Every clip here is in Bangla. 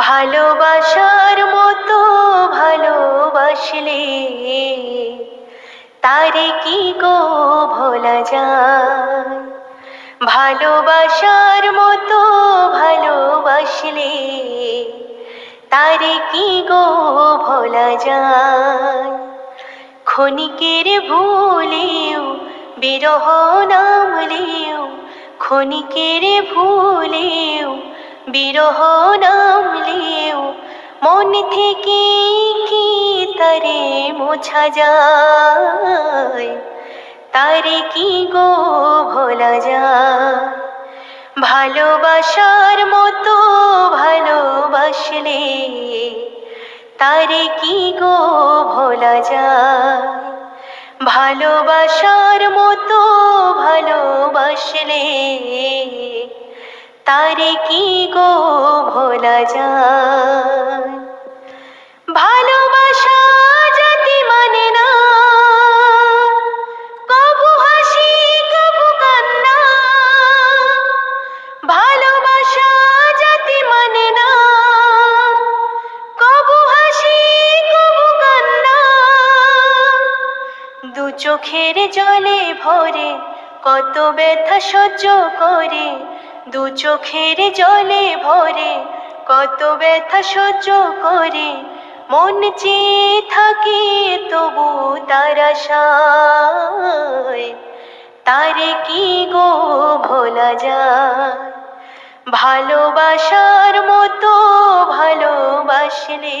ভালোবাসার মতো ভালোবাসলে তারে কি গো ভোলা যায়? ভালোবাসার মতো ভালোবাসলে তারে কি গো ভোলা যায়? ক্ষণিকের ভুলেও, বিরহ নামলেও, ক্ষণিকের ভুলেও, বিরহ নামলেও মন থেকে কি তারে মোছা যায়? তারে কি গো ভোলা যায়? ভালোবাসার মতো ভালোবাসলে তারে কি গো ভোলা যায়? ভালোবাসার মতো ভালোবাসলে তারে কি গো ভোলা যায়? চোখের জলে ভরে, কত ব্যথা সহ্য করে, দু চোখের জলে ভরে, কত ব্যথা সহ্য করে, মন চেয়ে থাকে তবু তার তারে কি গো ভোলা যায়? ভালোবাসার মতো ভালোবাসলে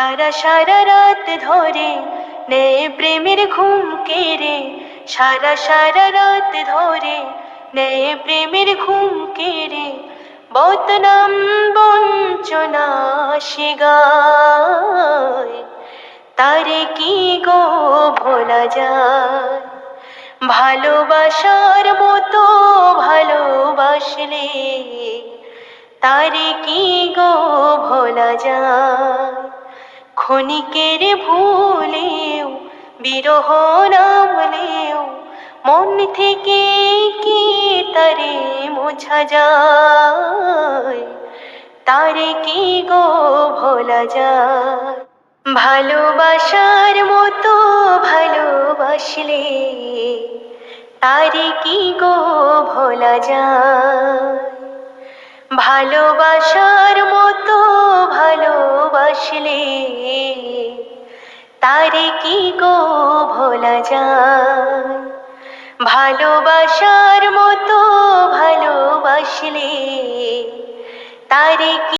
সারা সারা রাত ধরে নে প্রেমের ঘুম কেড়ে। সারা সারা রাত ধরে নে প্রেমের ঘুম কেড়ে। বদনাম বঞ্চনা শিগায় তারে কি গো ভোলা যায়? ভালোবাসার মতো ভালোবাসলে তারে কি গো ভোলা যায়? ক্ষণিকের ভুলেও, বিরহ নামলেও, মন থেকে কি তারে মোছা যায়? তারে কি গো ভোলা যায়? ভালোবাসার মতো ভালোবাসলে তারে কি গো ভোলা যায়? ভালোবাসার মতো ভালোবাসার মতো ভালোবাসলে তারে